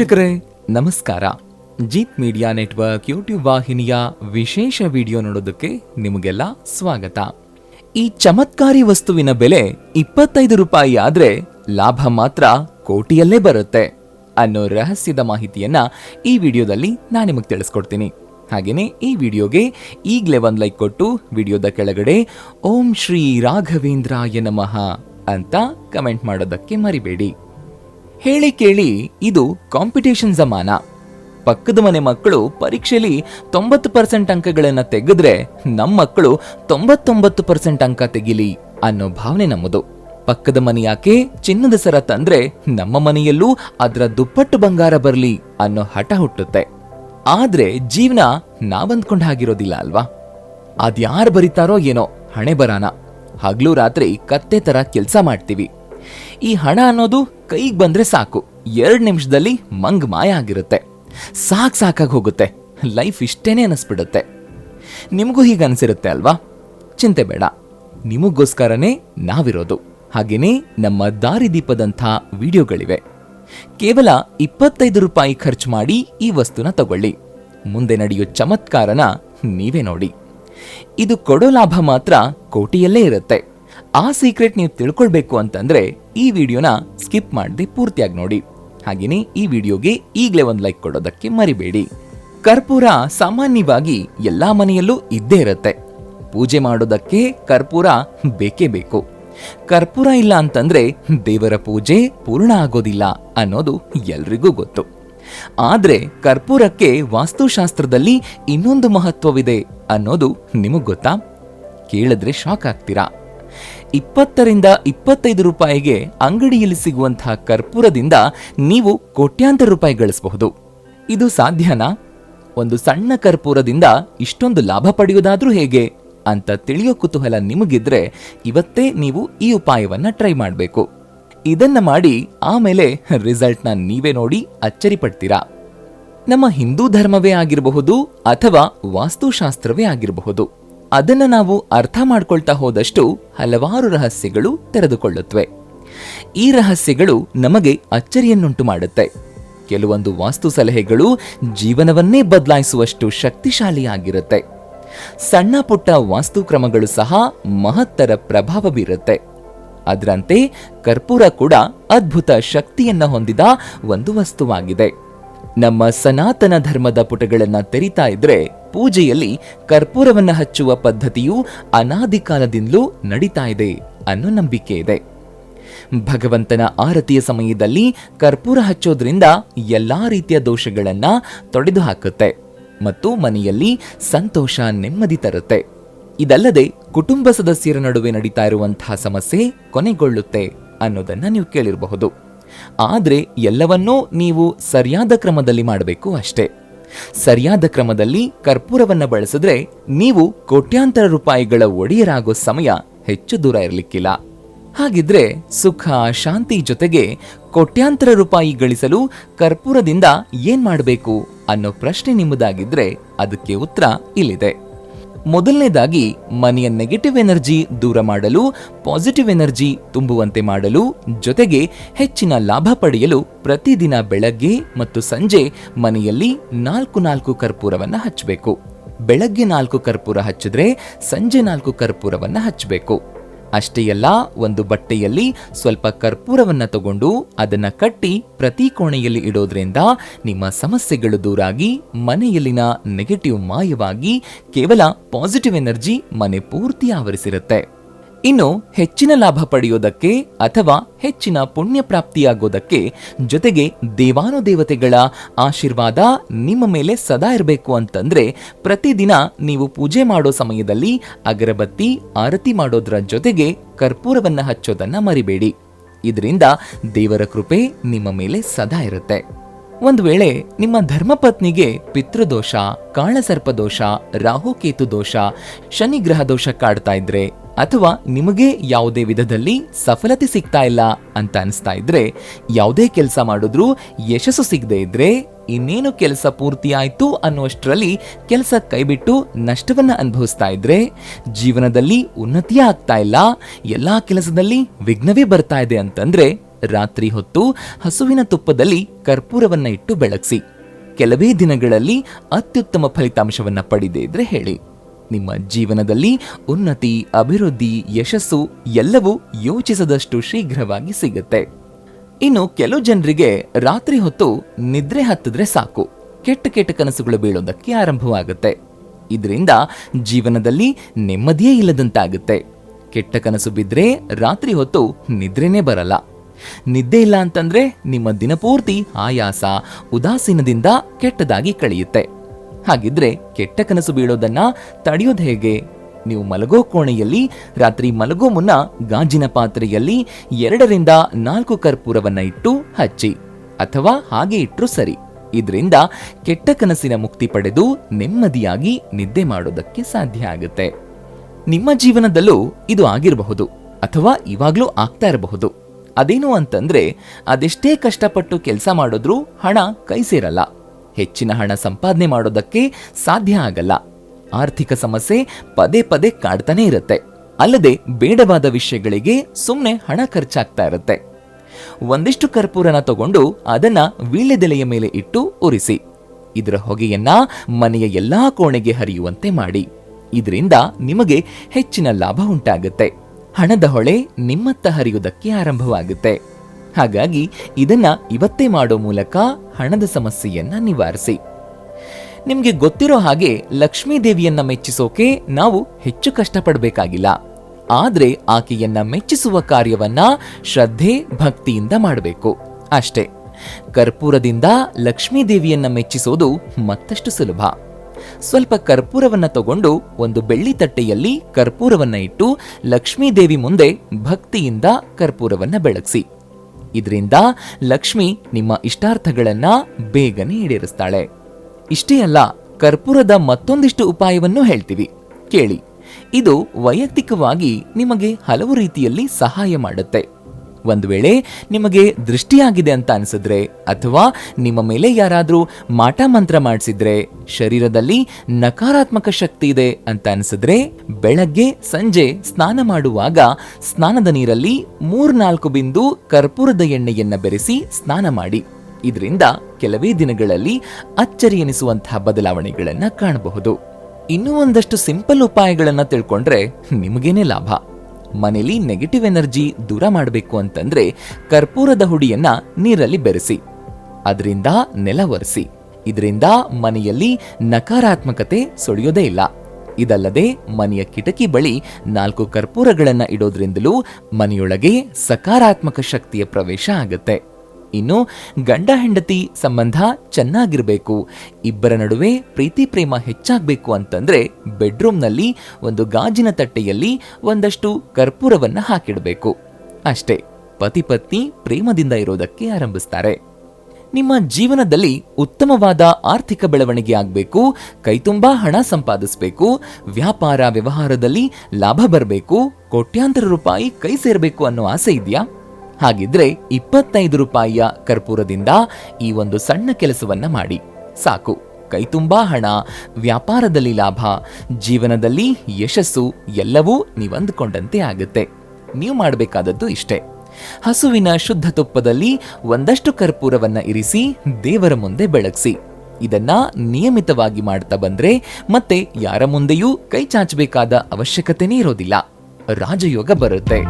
ವೀಕ್ಷಕರೇ, ನಮಸ್ಕಾರ. Jeet media network YouTube ವಾಹಿನಿಯ ವಿಶೇಷ ವಿಡಿಯೋ ನೋಡೋದಕ್ಕೆ ನಿಮಗೆಲ್ಲ ಸ್ವಾಗತ. ಈ ಚಮತ್ಕಾರಿ ವಸ್ತುವಿನ ಬೆಲೆ ಇಪ್ಪತ್ತೈದು ರೂಪಾಯಿ ಆದ್ರೆ ಲಾಭ ಮಾತ್ರ ಕೋಟಿಯಲ್ಲೇ ಬರುತ್ತೆ ಅನ್ನೋ ರಹಸ್ಯದ ಮಾಹಿತಿಯನ್ನ ಈ ವಿಡಿಯೋದಲ್ಲಿ ನಾನು ನಿಮಗೆ ತಿಳಿಸ್ಕೊಡ್ತೀನಿ. ಹಾಗೇನೆ ಈ ವಿಡಿಯೋಗೆ ಈಗಲೇ ಒಂದು ಲೈಕ್ ಕೊಟ್ಟು ವಿಡಿಯೋದ ಕೆಳಗಡೆ ಓಂ ಶ್ರೀ ರಾಘವೇಂದ್ರಾಯ ನಮಃ ಅಂತ ಕಮೆಂಟ್ ಮಾಡೋದಕ್ಕೆ ಮರಿಬೇಡಿ. ಹೇಳಿ ಕೇಳಿ, ಇದು ಕಾಂಪಿಟೇಷನ್ ಜಮಾನ. ಪಕ್ಕದ ಮನೆ ಮಕ್ಕಳು ಪರೀಕ್ಷೆಯಲ್ಲಿ ತೊಂಬತ್ತು ಪರ್ಸೆಂಟ್ ಅಂಕಗಳನ್ನು ತೆಗೆದ್ರೆ ನಮ್ಮ ಮಕ್ಕಳು ತೊಂಬತ್ತೊಂಬತ್ತು ಪರ್ಸೆಂಟ್ ಅಂಕ ತೆಗಿಲಿ ಅನ್ನೋ ಭಾವನೆ ನಮ್ಮದು. ಪಕ್ಕದ ಮನೆಯಾಕೆ ಚಿನ್ನದ ಸರ ತಂದ್ರೆ ನಮ್ಮ ಮನೆಯಲ್ಲೂ ಅದರ ದುಪ್ಪಟ್ಟು ಬಂಗಾರ ಬರಲಿ ಅನ್ನೋ ಹಠ ಹುಟ್ಟುತ್ತೆ. ಆದ್ರೆ ಜೀವನ ನಾವಂದ್ಕೊಂಡ್ ಹಾಗಿರೋದಿಲ್ಲ ಅಲ್ವಾ? ಅದ್ಯಾರು ಬರೀತಾರೋ ಏನೋ ಹಣೆ ಬರಾನ. ಹಗ್ಲು ರಾತ್ರಿ ಕತ್ತೆ ತರ ಕೆಲ್ಸ ಮಾಡ್ತೀವಿ. ಈ ಹಣ ಅನ್ನೋದು ಕೈಗೆ ಬಂದ್ರೆ ಸಾಕು. ಎರಡು ನಿಮಿಷದಲ್ಲಿ ಮಂಗ್ ಮಾಯ ಆಗಿರುತ್ತೆ. ಸಾಕ್ ಸಾಕಾಗಿ ಹೋಗುತ್ತೆ. ಲೈಫ್ ಇಷ್ಟೇನೆ ಅನಿಸ್ಬಿಡುತ್ತೆ. ನಿಮಗೂ ಹೀಗೆ ಅನ್ಸಿರುತ್ತೆ ಅಲ್ವಾ? ಚಿಂತೆ ಬೇಡ. ನಿಮಗೋಸ್ಕರನೇ ನಾವಿರೋದು. ಹಾಗೇನೇ ನಮ್ಮ ದಾರಿದೀಪದಂಥ ವಿಡಿಯೋಗಳಿವೆ. ಕೇವಲ ಇಪ್ಪತ್ತೈದು ರೂಪಾಯಿ ಖರ್ಚು ಮಾಡಿ ಈ ವಸ್ತುನ ತಗೊಳ್ಳಿ. ಮುಂದೆ ನಡೆಯೋ ಚಮತ್ಕಾರನ ನೀವೇ ನೋಡಿ. ಇದು ಕೊಡೋ ಲಾಭ ಮಾತ್ರ ಕೋಟಿಯಲ್ಲೇ ಇರುತ್ತೆ. ಆ ಸೀಕ್ರೆಟ್ ನೀವು ತಿಳ್ಕೊಳ್ಬೇಕು ಅಂತಂದ್ರೆ ಈ ವಿಡಿಯೋನ ಸ್ಕಿಪ್ ಮಾಡದೆ ಪೂರ್ತಿಯಾಗಿ ನೋಡಿ. ಹಾಗೇನೆ ಈ ವಿಡಿಯೋಗೆ ಈಗಲೇ ಒಂದು ಲೈಕ್ ಕೊಡೋದಕ್ಕೆ ಮರಿಬೇಡಿ. ಕರ್ಪೂರ ಸಾಮಾನ್ಯವಾಗಿ ಎಲ್ಲಾ ಮನೆಯಲ್ಲೂ ಇದ್ದೇ ಇರುತ್ತೆ. ಪೂಜೆ ಮಾಡೋದಕ್ಕೆ ಕರ್ಪೂರ ಬೇಕೇ ಬೇಕು. ಕರ್ಪೂರ ಇಲ್ಲ ಅಂತಂದ್ರೆ ದೇವರ ಪೂಜೆ ಪೂರ್ಣ ಆಗೋದಿಲ್ಲ ಅನ್ನೋದು ಎಲ್ರಿಗೂ ಗೊತ್ತು. ಆದ್ರೆ ಕರ್ಪೂರಕ್ಕೆ ವಾಸ್ತುಶಾಸ್ತ್ರದಲ್ಲಿ ಇನ್ನೊಂದು ಮಹತ್ವವಿದೆ ಅನ್ನೋದು ನಿಮಗ್ ಗೊತ್ತಾ? ಕೇಳಿದ್ರೆ ಶಾಕ್ ಆಗ್ತೀರಾ? ಇಪ್ಪತ್ತರಿಂದ ಇಪ್ಪತ್ತೈದು ರೂಪಾಯಿಗೆ ಅಂಗಡಿಯಲ್ಲಿ ಸಿಗುವಂತಹ ಕರ್ಪೂರದಿಂದ ನೀವು ಕೋಟ್ಯಾಂತರ ರೂಪಾಯಿ ಗಳಿಸಬಹುದು. ಇದು ಸಾಧ್ಯನಾ? ಒಂದು ಸಣ್ಣ ಕರ್ಪೂರದಿಂದ ಇಷ್ಟೊಂದು ಲಾಭ ಪಡೆಯುವುದಾದ್ರೂ ಹೇಗೆ? ಅಂತ ತಿಳಿಯೋ ಕುತೂಹಲ ನಿಮಗಿದ್ರೆ ಇವತ್ತೇ ನೀವು ಈ ಉಪಾಯವನ್ನ ಟ್ರೈ ಮಾಡಬೇಕು. ಇದನ್ನ ಮಾಡಿ ಆಮೇಲೆ ರಿಸಲ್ಟ್ನ ನೀವೇ ನೋಡಿ ಅಚ್ಚರಿ ಪಡ್ತೀರಾ? ನಮ್ಮ ಹಿಂದೂ ಧರ್ಮವೇ ಆಗಿರಬಹುದು ಅಥವಾ ವಾಸ್ತುಶಾಸ್ತ್ರವೇ ಆಗಿರಬಹುದು. ಅದನ್ನ ನಾವು ಅರ್ಥ ಮಾಡ್ಕೊಳ್ತಾ ಹೋದಷ್ಟು ಹಲವಾರು ರಹಸ್ಯಗಳು ತೆರೆದುಕೊಳ್ಳುತ್ತವೆ ಈ ರಹಸ್ಯಗಳು ನಮಗೆ ಅಚ್ಚರಿಯನ್ನುಂಟು ಮಾಡುತ್ತೆ. ಕೆಲವೊಂದು ವಾಸ್ತು ಸಲಹೆಗಳು ಜೀವನವನ್ನೇ ಬದಲಾಯಿಸುವಷ್ಟು ಶಕ್ತಿಶಾಲಿಯಾಗಿರುತ್ತೆ. ಸಣ್ಣ ಪುಟ್ಟ ವಾಸ್ತು ಕ್ರಮಗಳು ಸಹ ಮಹತ್ತರ ಪ್ರಭಾವ ಬೀರುತ್ತೆ. ಅದರಂತೆ ಕರ್ಪೂರ ಕೂಡ ಅದ್ಭುತ ಶಕ್ತಿಯನ್ನ ಹೊಂದಿದ ಒಂದು ವಸ್ತುವಾಗಿದೆ. ನಮ್ಮ ಸನಾತನ ಧರ್ಮದ ಪುಟಗಳನ್ನು ತೆರಿತಾ ಇದ್ರೆ ಪೂಜೆಯಲ್ಲಿ ಕರ್ಪೂರವನ್ನು ಹಚ್ಚುವ ಪದ್ಧತಿಯು ಅನಾದಿ ಕಾಲದಿಂದಲೂ ನಡೀತಾ ಇದೆ ಅನ್ನೋ ನಂಬಿಕೆ ಇದೆ. ಭಗವಂತನ ಆರತಿಯ ಸಮಯದಲ್ಲಿ ಕರ್ಪೂರ ಹಚ್ಚೋದ್ರಿಂದ ಎಲ್ಲಾ ರೀತಿಯ ದೋಷಗಳನ್ನ ತೊಡೆದು ಹಾಕುತ್ತೆ ಮತ್ತು ಮನೆಯಲ್ಲಿ ಸಂತೋಷ ನೆಮ್ಮದಿ ತರುತ್ತೆ. ಇದಲ್ಲದೆ ಕುಟುಂಬ ಸದಸ್ಯರ ನಡುವೆ ನಡೀತಾ ಇರುವಂತಹ ಸಮಸ್ಯೆ ಕೊನೆಗೊಳ್ಳುತ್ತೆ ಅನ್ನೋದನ್ನ ನೀವು ಕೇಳಿರಬಹುದು. ಆದ್ರೆ ಎಲ್ಲವನ್ನೂ ನೀವು ಸರಿಯಾದ ಕ್ರಮದಲ್ಲಿ ಮಾಡಬೇಕು ಅಷ್ಟೇ. ಸರಿಯಾದ ಕ್ರಮದಲ್ಲಿ ಕರ್ಪೂರವನ್ನು ಬಳಸಿದ್ರೆ ನೀವು ಕೋಟ್ಯಾಂತರ ರೂಪಾಯಿಗಳ ಒಡೆಯರಾಗೋ ಸಮಯ ಹೆಚ್ಚು ದೂರ ಇರಲಿಕ್ಕಿಲ್ಲ. ಹಾಗಿದ್ರೆ ಸುಖ, ಶಾಂತಿ ಜೊತೆಗೆ ಕೋಟ್ಯಾಂತರ ರೂಪಾಯಿ ಗಳಿಸಲು ಕರ್ಪೂರದಿಂದ ಏನ್ ಮಾಡಬೇಕು ಅನ್ನೋ ಪ್ರಶ್ನೆ ನಿಮ್ಮದಾಗಿದ್ರೆ ಅದಕ್ಕೆ ಉತ್ತರ ಇಲ್ಲಿದೆ. ಮೊದಲನೇದಾಗಿ ಮನೆಯ ನೆಗೆಟಿವ್ ಎನರ್ಜಿ ದೂರ ಮಾಡಲು ಪಾಸಿಟಿವ್ ಎನರ್ಜಿ ತುಂಬುವಂತೆ ಮಾಡಲು, ಜೊತೆಗೆ ಹೆಚ್ಚಿನ ಲಾಭ ಪಡೆಯಲು ಪ್ರತಿದಿನ ಬೆಳಗ್ಗೆ ಮತ್ತು ಸಂಜೆ ಮನೆಯಲ್ಲಿ ನಾಲ್ಕು ನಾಲ್ಕು ಕರ್ಪೂರವನ್ನು ಹಚ್ಚಬೇಕು. ಬೆಳಗ್ಗೆ ನಾಲ್ಕು ಕರ್ಪೂರ ಹಚ್ಚಿದ್ರೆ ಸಂಜೆ ನಾಲ್ಕು ಕರ್ಪೂರವನ್ನು ಹಚ್ಚಬೇಕು. ಅಷ್ಟೇ ಅಲ್ಲ, ಒಂದು ಬಟ್ಟೆಯಲ್ಲಿ ಸ್ವಲ್ಪ ಕರ್ಪೂರವನ್ನ ತಗೊಂಡು ಅದನ್ನ ಕಟ್ಟಿ ಪ್ರತಿ ಕೋಣೆಯಲ್ಲಿ ಇಡೋದ್ರಿಂದ ನಿಮ್ಮ ಸಮಸ್ಯೆಗಳು ದೂರಾಗಿ ಮನೆಯಲ್ಲಿನ ನೆಗೆಟಿವ್ ಮಾಯವಾಗಿ ಕೇವಲ ಪಾಸಿಟಿವ್ ಎನರ್ಜಿ ಮನೆ ಪೂರ್ತಿ ಆವರಿಸಿರುತ್ತೆ. ಇನ್ನು ಹೆಚ್ಚಿನ ಲಾಭ ಪಡೆಯೋದಕ್ಕೆ ಅಥವಾ ಹೆಚ್ಚಿನ ಪುಣ್ಯ ಪ್ರಾಪ್ತಿಯಾಗೋದಕ್ಕೆ ಜೊತೆಗೆ ದೇವಾನುದೇವತೆಗಳ ಆಶೀರ್ವಾದ ನಿಮ್ಮ ಮೇಲೆ ಸದಾ ಇರಬೇಕು ಅಂತಂದ್ರೆ ಪ್ರತಿದಿನ ನೀವು ಪೂಜೆ ಮಾಡೋ ಸಮಯದಲ್ಲಿ ಅಗರಬತ್ತಿ, ಆರತಿ ಮಾಡೋದ್ರ ಜೊತೆಗೆ ಕರ್ಪೂರವನ್ನು ಹಚ್ಚೋದನ್ನ ಮರಿಬೇಡಿ. ಇದರಿಂದ ದೇವರ ಕೃಪೆ ನಿಮ್ಮ ಮೇಲೆ ಸದಾ ಇರುತ್ತೆ. ಒಂದು ವೇಳೆ ನಿಮ್ಮ ಧರ್ಮಪತ್ನಿಗೆ ಪಿತೃದೋಷ ಕಾಳಸರ್ಪದೋಷ ರಾಹುಕೇತು ದೋಷ, ಶನಿಗ್ರಹ ದೋಷ ಕಾಡ್ತಾ ಇದ್ರೆ ಅಥವಾ ನಿಮಗೆ ಯಾವುದೇ ವಿಧದಲ್ಲಿ ಸಫಲತೆ ಸಿಗ್ತಾ ಇಲ್ಲ ಅಂತ ಅನಿಸ್ತಾ ಇದ್ರೆ, ಯಾವುದೇ ಕೆಲಸ ಮಾಡಿದ್ರೂ ಯಶಸ್ಸು ಸಿಗದೇ ಇದ್ರೆ ಇನ್ನೇನು ಕೆಲಸ ಪೂರ್ತಿ ಆಯಿತು ಅನ್ನುವಷ್ಟರಲ್ಲಿ ಕೆಲಸ ಕೈಬಿಟ್ಟು ನಷ್ಟವನ್ನು ಅನುಭವಿಸ್ತಾ ಇದ್ರೆ, ಜೀವನದಲ್ಲಿ ಉನ್ನತಿಯೇ ಆಗ್ತಾ ಇಲ್ಲ, ಎಲ್ಲ ಕೆಲಸದಲ್ಲಿ ವಿಘ್ನವೇ ಬರ್ತಾ ಇದೆ ಅಂತಂದ್ರೆ ರಾತ್ರಿ ಹೊತ್ತು ಹಸುವಿನ ತುಪ್ಪದಲ್ಲಿ ಕರ್ಪೂರವನ್ನ ಇಟ್ಟು ಬೆಳಗಿಸಿ. ಕೆಲವೇ ದಿನಗಳಲ್ಲಿ ಅತ್ಯುತ್ತಮ ಫಲಿತಾಂಶವನ್ನ ಪಡೆದೇ ಇದ್ರೆ ಹೇಳಿ. ನಿಮ್ಮ ಜೀವನದಲ್ಲಿ ಉನ್ನತಿ, ಅಭಿವೃದ್ಧಿ, ಯಶಸ್ಸು ಎಲ್ಲವೂ ಯೋಚಿಸದಷ್ಟು ಶೀಘ್ರವಾಗಿ ಸಿಗುತ್ತೆ. ಇನ್ನು ಕೆಲವು ಜನರಿಗೆ ರಾತ್ರಿ ಹೊತ್ತು ನಿದ್ರೆ ಹತ್ತಿದ್ರೆ ಸಾಕು. ಕೆಟ್ಟ ಕೆಟ್ಟ ಕನಸುಗಳು ಬೀಳೋದಕ್ಕೆ ಆರಂಭವಾಗುತ್ತೆ. ಇದರಿಂದ ಜೀವನದಲ್ಲಿ ನೆಮ್ಮದಿಯೇ ಇಲ್ಲದಂತಾಗುತ್ತೆ. ಕೆಟ್ಟ ಕನಸು ಬಿದ್ದರೆ ರಾತ್ರಿ ಹೊತ್ತು ನಿದ್ರೆನೇ ಬರಲ್ಲ. ನಿದ್ದೆ ಇಲ್ಲ ಅಂತಂದ್ರೆ ನಿಮ್ಮ ದಿನಪೂರ್ತಿ ಆಯಾಸ, ಉದಾಸೀನದಿಂದ ಕೆಟ್ಟದಾಗಿ ಕಳೆಯುತ್ತೆ. ಹಾಗಿದ್ರೆ ಕೆಟ್ಟ ಕನಸು ಬೀಳೋದನ್ನ ತಡೆಯೋದು ಹೇಗೆ? ನೀವು ಮಲಗೋ ಕೋಣೆಯಲ್ಲಿ, ರಾತ್ರಿ ಮಲಗೋ ಮುನ್ನ ಗಾಜಿನ ಪಾತ್ರೆಯಲ್ಲಿ ಎರಡರಿಂದ ನಾಲ್ಕು ಕರ್ಪೂರವನ್ನ ಇಟ್ಟು ಹಚ್ಚಿ, ಅಥವಾ ಹಾಗೆ ಇಟ್ಟರು ಸರಿ. ಇದರಿಂದ ಕೆಟ್ಟ ಕನಸಿನ ಮುಕ್ತಿ ಪಡೆದು ನೆಮ್ಮದಿಯಾಗಿ ನಿದ್ದೆ ಮಾಡೋದಕ್ಕೆ ಸಾಧ್ಯ ಆಗುತ್ತೆ. ನಿಮ್ಮ ಜೀವನದಲ್ಲೂ ಇದು ಆಗಿರಬಹುದು, ಅಥವಾ ಇವಾಗಲೂ ಆಗ್ತಾ ಇರಬಹುದು. ಅದೇನು ಅಂತಂದ್ರೆ, ಅದೆಷ್ಟೇ ಕಷ್ಟಪಟ್ಟು ಕೆಲಸ ಮಾಡಿದ್ರೂ ಹಣ ಕೈ ಸೇರಲ್ಲ ಹೆಚ್ಚಿನ ಹಣ ಸಂಪಾದನೆ ಮಾಡೋದಕ್ಕೆ ಸಾಧ್ಯ ಆಗಲ್ಲ. ಆರ್ಥಿಕ ಸಮಸ್ಯೆ ಪದೇ ಪದೇ ಕಾಡ್ತಾನೆ ಇರುತ್ತೆ. ಅಲ್ಲದೆ ಬೇಡವಾದ ವಿಷಯಗಳಿಗೆ ಸುಮ್ಮನೆ ಹಣ ಖರ್ಚಾಗ್ತಾ ಇರುತ್ತೆ. ಒಂದಿಷ್ಟು ಕರ್ಪೂರನ ತಗೊಂಡು ಅದನ್ನ ವೀಳ್ಯದೆಲೆಯ ಮೇಲೆ ಇಟ್ಟು ಉರಿಸಿ. ಇದರ ಹೊಗೆಯನ್ನ ಮನೆಯ ಎಲ್ಲಾ ಕೋಣೆಗೆ ಹರಿಯುವಂತೆ ಮಾಡಿ. ಇದರಿಂದ ನಿಮಗೆ ಹೆಚ್ಚಿನ ಲಾಭ ಉಂಟಾಗುತ್ತೆ. ಹಣದ ಹೊಳೆ ನಿಮ್ಮತ್ತ ಹರಿಯುವುದಕ್ಕೆ ಆರಂಭವಾಗುತ್ತೆ. ಹಾಗಾಗಿ ಇದನ್ನ ಇವತ್ತೇ ಮಾಡೋ ಮೂಲಕ ಹಣದ ಸಮಸ್ಯೆಯನ್ನ ನಿವಾರಿಸಿ. ನಿಮಗೆ ಗೊತ್ತಿರೋ ಹಾಗೆ ಲಕ್ಷ್ಮೀ ದೇವಿಯನ್ನ ಮೆಚ್ಚಿಸೋಕೆ ನಾವು ಹೆಚ್ಚು ಕಷ್ಟಪಡಬೇಕಾಗಿಲ್ಲ. ಆದರೆ ಆಕೆಯನ್ನ ಮೆಚ್ಚಿಸುವ ಕಾರ್ಯವನ್ನ ಶ್ರದ್ಧೆ, ಭಕ್ತಿಯಿಂದ ಮಾಡಬೇಕು. ಅಷ್ಟೇ. ಕರ್ಪೂರದಿಂದ ಲಕ್ಷ್ಮೀ ದೇವಿಯನ್ನ ಮೆಚ್ಚಿಸೋದು ಮತ್ತಷ್ಟು ಸುಲಭ. ಸ್ವಲ್ಪ ಕರ್ಪೂರವನ್ನ ತಗೊಂಡು ಒಂದು ಬೆಳ್ಳಿ ತಟ್ಟೆಯಲ್ಲಿ ಕರ್ಪೂರವನ್ನ ಇಟ್ಟು ಲಕ್ಷ್ಮೀ ದೇವಿ ಮುಂದೆ ಭಕ್ತಿಯಿಂದ ಕರ್ಪೂರವನ್ನ ಬೆಳಗಿಸಿ. ಇದರಿಂದ ಲಕ್ಷ್ಮಿ ನಿಮ್ಮ ಇಷ್ಟಾರ್ಥಗಳನ್ನ ಬೇಗನೆ ಈಡೇರಿಸ್ತಾಳೆ. ಇಷ್ಟೇ ಅಲ್ಲ, ಕರ್ಪೂರದ ಮತ್ತೊಂದಿಷ್ಟು ಉಪಾಯವನ್ನು ಹೇಳ್ತೀವಿ. ಕೇಳಿ, ಇದು ವೈಯಕ್ತಿಕವಾಗಿ ನಿಮಗೆ ಹಲವು ರೀತಿಯಲ್ಲಿ ಸಹಾಯ ಮಾಡುತ್ತೆ. ಒಂದು ವೇಳೆ ನಿಮಗೆ ದೃಷ್ಟಿಯಾಗಿದೆ ಅಂತ ಅನಿಸಿದ್ರೆ ಅಥವಾ ನಿಮ್ಮ ಮೇಲೆ ಯಾರಾದರೂ ಮಾಟ ಮಂತ್ರ ಮಾಡಿಸಿದ್ರೆ, ಶರೀರದಲ್ಲಿ ನಕಾರಾತ್ಮಕ ಶಕ್ತಿ ಇದೆ ಅಂತ ಅನಿಸಿದ್ರೆ ಬೆಳಗ್ಗೆ, ಸಂಜೆ ಸ್ನಾನ ಮಾಡುವಾಗ ಸ್ನಾನದ ನೀರಲ್ಲಿ ಮೂರ್ನಾಲ್ಕು ಬಿಂದು ಕರ್ಪೂರದ ಎಣ್ಣೆಯನ್ನ ಬೆರೆಸಿ ಸ್ನಾನ ಮಾಡಿ. ಇದರಿಂದ ಕೆಲವೇ ದಿನಗಳಲ್ಲಿ ಅಚ್ಚರಿ ಎನಿಸುವಂತಹ ಬದಲಾವಣೆಗಳನ್ನು ಕಾಣಬಹುದು. ಇನ್ನೂ ಒಂದಷ್ಟು ಸಿಂಪಲ್ ಉಪಾಯಗಳನ್ನು ತಿಳ್ಕೊಂಡ್ರೆ ನಿಮಗೇನೆ ಲಾಭ. ಮನೇಲಿ ನೆಗೆಟಿವ್ ಎನರ್ಜಿ ದೂರ ಮಾಡಬೇಕು ಅಂತಂದ್ರೆ ಕರ್ಪೂರದ ಹುಡಿಯನ್ನ ನೀರಲ್ಲಿ ಬೆರೆಸಿ, ಅದರಿಂದ ನೆಲ ಒರೆಸಿ. ಇದರಿಂದ ಮನೆಯಲ್ಲಿ ನಕಾರಾತ್ಮಕತೆ ಸುಳಿಯೋದೇ ಇಲ್ಲ. ಇದಲ್ಲದೆ ಮನೆಯ ಕಿಟಕಿ ಬಳಿ ನಾಲ್ಕು ಕರ್ಪೂರಗಳನ್ನ ಇಡೋದ್ರಿಂದಲೂ ಮನೆಯೊಳಗೆ ಸಕಾರಾತ್ಮಕ ಶಕ್ತಿಯ ಪ್ರವೇಶ ಆಗುತ್ತೆ. ಇನ್ನು ಗಂಡ ಹೆಂಡತಿ ಸಂಬಂಧ ಚೆನ್ನಾಗಿರಬೇಕು. ಇಬ್ಬರ ನಡುವೆ ಪ್ರೀತಿ ಪ್ರೇಮ ಹೆಚ್ಚಾಗಬೇಕು ಅಂತಂದ್ರೆ ಬೆಡ್ರೂಮ್ನಲ್ಲಿ ಒಂದು ಗಾಜಿನ ತಟ್ಟೆಯಲ್ಲಿ ಒಂದಷ್ಟು ಕರ್ಪೂರವನ್ನು ಹಾಕಿಡಬೇಕು. ಅಷ್ಟೇ, ಪತಿ ಪತ್ನಿ ಪ್ರೇಮದಿಂದ ಇರೋದಕ್ಕೆ ಆರಂಭಿಸ್ತಾರೆ. ನಿಮ್ಮ ಜೀವನದಲ್ಲಿ ಉತ್ತಮವಾದ ಆರ್ಥಿಕ ಬೆಳವಣಿಗೆ ಆಗಬೇಕು, ಕೈತುಂಬಾ ಹಣ ಸಂಪಾದಿಸಬೇಕು, ವ್ಯಾಪಾರ ವ್ಯವಹಾರದಲ್ಲಿ ಲಾಭ ಬರಬೇಕು, ಕೋಟ್ಯಾಂತರ ರೂಪಾಯಿ ಕೈ ಸೇರಬೇಕು ಅನ್ನೋ ಆಸೆ ಇದೆಯಾ? ಹಾಗಿದ್ರೆ ಇಪ್ಪತ್ತೈದು ರೂಪಾಯಿಯ ಕರ್ಪೂರದಿಂದ ಈ ಒಂದು ಸಣ್ಣ ಕೆಲಸವನ್ನ ಮಾಡಿ. ಸಾಕು. ಕೈತುಂಬಾ ಹಣ. ವ್ಯಾಪಾರದಲ್ಲಿ ಲಾಭ. ಜೀವನದಲ್ಲಿ ಯಶಸ್ಸು ಎಲ್ಲವೂ ನೀವಂದುಕೊಂಡಂತೆ ಆಗುತ್ತೆ. ನೀವು ಮಾಡಬೇಕಾದದ್ದು ಇಷ್ಟೇ. ಹಸುವಿನ ಶುದ್ಧ ತುಪ್ಪದಲ್ಲಿ ಒಂದಷ್ಟು ಕರ್ಪೂರವನ್ನ ಇರಿಸಿ ದೇವರ ಮುಂದೆ ಬೆಳಗಿಸಿ. ಇದನ್ನ ನಿಯಮಿತವಾಗಿ ಮಾಡ್ತಾ ಬಂದ್ರೆ ಮತ್ತೆ ಯಾರ ಮುಂದೆಯೂ ಕೈ ಚಾಚಬೇಕಾದ ಅವಶ್ಯಕತೆನೇ ಇರೋದಿಲ್ಲ. ರಾಜಯೋಗ ಬರುತ್ತೆ.